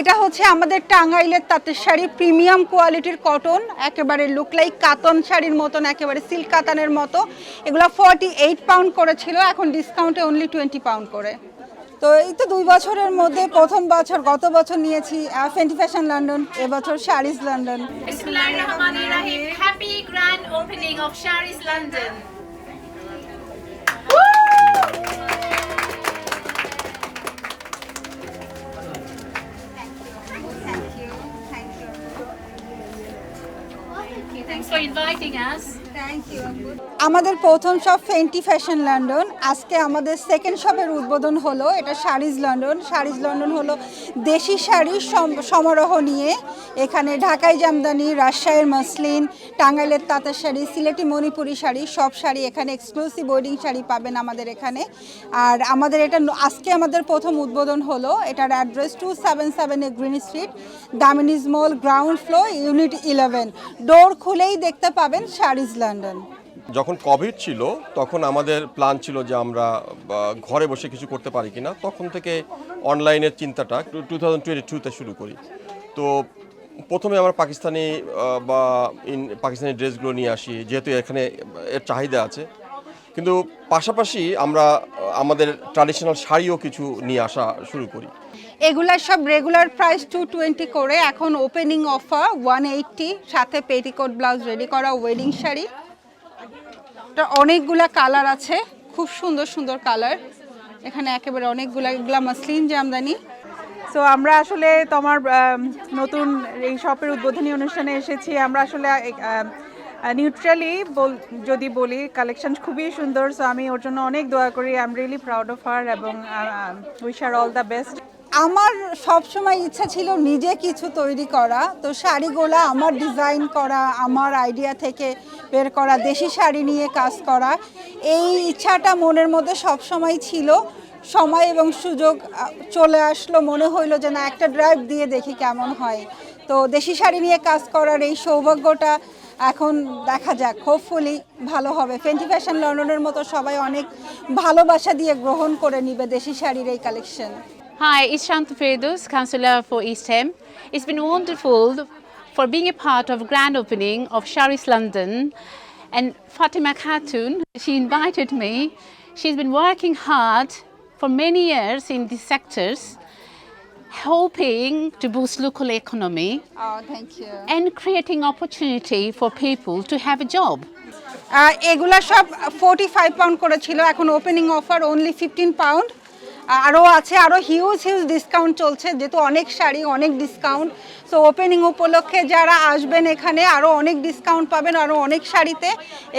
এটা হচ্ছে আমাদের টাঙ্গাইলের তাঁতের শাড়ি। প্রিমিয়াম কোয়ালিটির কটন, একেবারে লুক লাইক কাতন শাড়ির মতন, একেবারে সিল্ক কাতানের মতো। এগুলো ফর্টি এইট পাউন্ড করেছিল, এখন ডিসকাউন্টে অনলি টোয়েন্টি পাউন্ড করে। তো এই তো দুই বছরের মধ্যে প্রথম বছর, গত বছর নিয়েছি ফেন্টি ফ্যাশন লন্ডন এবছর saris London Bismillahirrahmanirrahim. Happy grand opening of Shari's thanks for inviting us. আমাদের প্রথম শপ ফেন্টি ফ্যাশন লন্ডন আজকে আমাদের সেকেন্ড শপের উদ্বোধন হলো, এটা শাড়িজ লন্ডন শাড়িজ লন্ডন হলো দেশি শাড়ির সম- সমারোহ নিয়ে। এখানে ঢাকাই জামদানি, রাজশাহীর মসলিন, টাঙ্গাইলের তাঁতের শাড়ি, সিলেটি মণিপুরি শাড়ি, সব শাড়ি এখানে এক্সক্লুসিভ ওয়েডিং শাড়ি পাবেন আমাদের এখানে। আর আমাদের এটা আজকে আমাদের প্রথম উদ্বোধন হলো, এটার address two seven seven A green street Damini's mall ground floor unit eleven door খুলেই দেখতে পাবেন শাড়িজ লন্ডন যখন কোভিড ছিল, তখন আমাদের প্ল্যান ছিল যে আমরা ঘরে বসে কিছু করতে পারি কিনা। তখন থেকে অনলাইনের চিন্তাটা টু থাউজেন্ড টোয়েন্টি টুতে শুরু করি। তো প্রথমে আমরা পাকিস্তানি বা, ইন, পাকিস্তানি ড্রেসগুলো নিয়ে আসি, যেহেতু এখানে এর চাহিদা আছে। কিন্তু পাশাপাশি আমরা, আমাদের ট্র্যাডিশনাল শাড়িও কিছু নিয়ে আসা শুরু করি। এগুলার সব রেগুলার প্রাইস টু টোয়েন্টি করে এখন ওপেনিং অফার ওয়ান এইটটি সাথে পেটিকোট ব্লাউজ রেডি করা ওয়েডিং শাড়ি। অনেকগুলা কালার আছে, খুব সুন্দর সুন্দর কালার এখানে একেবারে অনেকগুলা, এগুলা মসলিন জামদানি। সো আমরা আসলে তোমার নতুন এই শপের উদ্বোধনী অনুষ্ঠানে এসেছি। আমরা আসলে নিউট্রালি যদি বলি কালেকশন খুবই সুন্দর। সো আমি ওর জন্য অনেক দোয়া করি। I am really proud of her এবং wish you all the best আমার সবসময় ইচ্ছা ছিল নিজে কিছু তৈরি করা। তো শাড়িগুলা আমার ডিজাইন করা, আমার আইডিয়া থেকে বের করা, দেশি শাড়ি নিয়ে কাজ করা। এই ইচ্ছাটা মনের মধ্যে সবসময় ছিল। সময় এবং সুযোগ চলে আসলো, মনে হইল যে না, একটা ড্রাইভ দিয়ে দেখি কেমন হয়। তো দেশি শাড়ি নিয়ে কাজ করার এই সৌভাগ্যটা এখন দেখা যাক। হোপফুলি ভালো হবে। ফেন্টি ফ্যাশন লন্ডনের মতো সবাই অনেক ভালোবাসা দিয়ে গ্রহণ করে নিবে দেশি শাড়ির এই collection Hi, it's Shant Ferdous, Councillor for East Ham. It's been wonderful for being a part of grand opening of Sharis London. And Fatima Khatun, she invited me. She's been working hard for many years in these sectors, hoping to boost local economy Oh, thank you. and creating opportunity for people to have a job. আহ, এগুলা সব forty five pound করেছিল এখন opening offer only fifteen pound আরও আছে আরও huge huge discount চলছে, যেহেতু অনেক শাড়ি, অনেক ডিসকাউন্ট সো ওপেনিং উপলক্ষে যারা আসবেন এখানে আরও অনেক ডিসকাউন্ট পাবেন আরও অনেক শাড়িতে।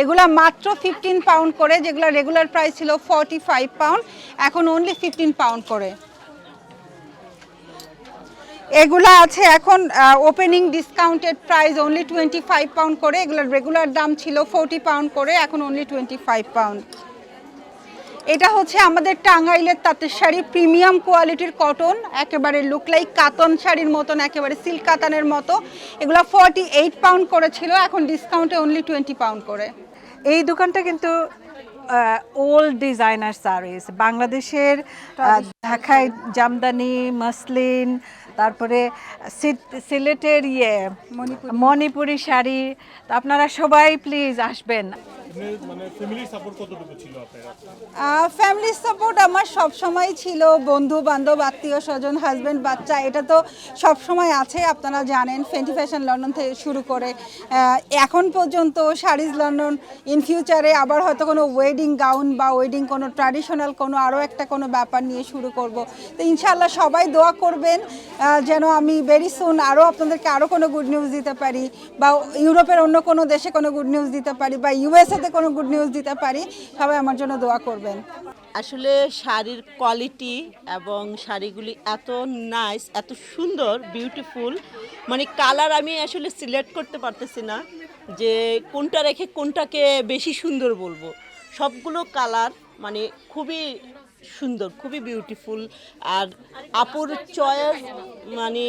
এগুলা মাত্র ফিফটিন পাউন্ড করে, যেগুলো রেগুলার প্রাইস ছিল ফর্টি ফাইভ পাউন্ড এখন অনলি ফিফটিন পাউন্ড করে। এগুলো আছে এখন opening discounted price only twenty five pound করে, এগুলোর রেগুলার দাম ছিল ফোরটি পাউন্ড করে, এখন অনলি টোয়েন্টি ফাইভ পাউন্ড এটা হচ্ছে আমাদের টাঙ্গাইলের তাঁতের শাড়ি। প্রিমিয়াম কোয়ালিটির কটন একেবারে লুক লাইক কাতন শাড়ির মতন একেবারে সিল্ক কাতানের মতো। এগুলো ফর্টি এইট পাউন্ড করেছিল এখন ডিসকাউন্টে অনলি টোয়েন্টি পাউন্ড করে। এই দোকানটা কিন্তু ওল্ড ডিজাইনার সারিস বাংলাদেশের ঢাকায় জামদানি মসলিন তারপরে সিলেটের ইয়ে মণিপুরি। শাড়ি। আপনারা সবাই প্লিজ আসবেন। ফ্যামিলি সাপোর্ট আমার সব সময় ছিল। বন্ধু বান্ধব, আত্মীয় স্বজন হাজব্যান্ড বাচ্চা, এটা তো সব সময় আছে, আপনারা জানেন। ফেন্টি ফ্যাশন লন্ডন থেকে শুরু করে এখন পর্যন্ত শাড়িজ লন্ডন ইন ফিউচারে আবার হয়তো কোনো ওয়েডিং গাউন বা ওয়েডিং কোনো ট্র্যাডিশনাল কোনো আরও একটা কোনো ব্যাপার নিয়ে শুরু করব। তো ইনশাল্লাহ সবাই দোয়া করবেন যেন আমি ভেরি সুন আরও আপনাদেরকে আরও কোনো গুড নিউজ দিতে পারি বা ইউরোপের অন্য কোনো দেশে কোনো গুড নিউজ দিতে পারি বা ইউএসএতে কোনো গুড নিউজ দিতে পারি, সবাই আমার জন্য দোয়া করবেন। আসলে শাড়ির কোয়ালিটি এবং শাড়িগুলি এত নাইস এত সুন্দর বিউটিফুল মানে কালার আমি আসলে সিলেক্ট করতে পারতেছি না যে কোনটা রেখে কোনটাকে বেশি সুন্দর বলব। সবগুলো কালার মানে খুবই সুন্দর খুবই বিউটিফুল আর আপুর চয়েস মানে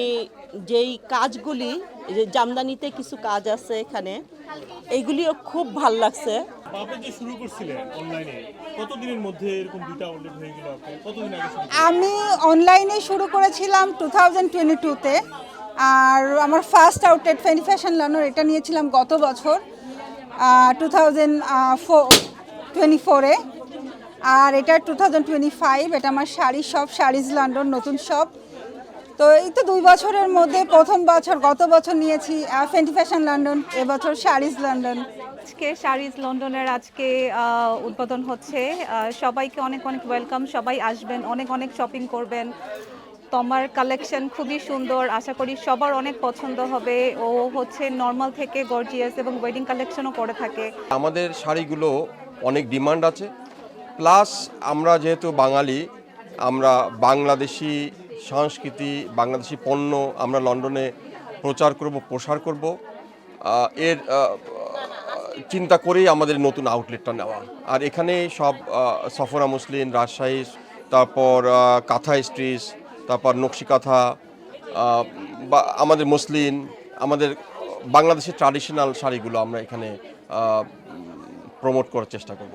যেই কাজগুলি যে জামদানিতে কিছু কাজ আছে এখানে এইগুলিও খুব ভালো লাগছে। যে শুরু করছিলেন অনলাইনে কতদিনের মধ্যে এরকম দুইটা আউটলেট হয়ে গেল কতদিন আগে আমি অনলাইনে শুরু করেছিলাম টু থাউজেন্ড টোয়েন্টি টুতে আর আমার first outlet Feni fashion London এটা নিয়েছিলাম গত বছর টু থাউজেন্ড ফোর টোয়েন্টি ফোরে আর এটা টু থাউজেন্ড টোয়েন্টি ফাইভ এটা আমার শাড়ি শপ শাড়িজ লন্ডন নতুন শপ তো এই তো দুই বছরের মধ্যে প্রথম বছর গত বছর নিয়েছি ফেন্টি ফ্যাশন লন্ডন এবছর শাড়িজ লন্ডন। আজকে শাড়িজ লন্ডনের আজকে উদ্বোধন হচ্ছে। সবাইকে অনেক অনেক ওয়েলকাম সবাই আসবেন অনেক অনেক শপিং করবেন। তোমার কালেকশন খুবই সুন্দর আশা করি সবার অনেক পছন্দ হবে। ও হচ্ছে নর্মাল থেকে গর্জিয়াস এবং ওয়েডিং কালেকশনও করে থাকে। আমাদের শাড়িগুলো অনেক ডিমান্ড আছে। প্লাস আমরা যেহেতু বাঙালি, আমরা বাংলাদেশি সংস্কৃতি, বাংলাদেশি পণ্য আমরা লন্ডনে প্রচার করব, প্রসার করব। এর চিন্তা করেই আমাদের নতুন আউটলেটটা নেওয়া। আর এখানে সব সফরা মুসলিম, রাজশাহী, তারপর কাঁথা স্ট্রিজ তারপর নকশি কাঁথা বা আমাদের মুসলিম, আমাদের বাংলাদেশের ট্র্যাডিশনাল শাড়িগুলো আমরা এখানে প্রমোট করার চেষ্টা করব।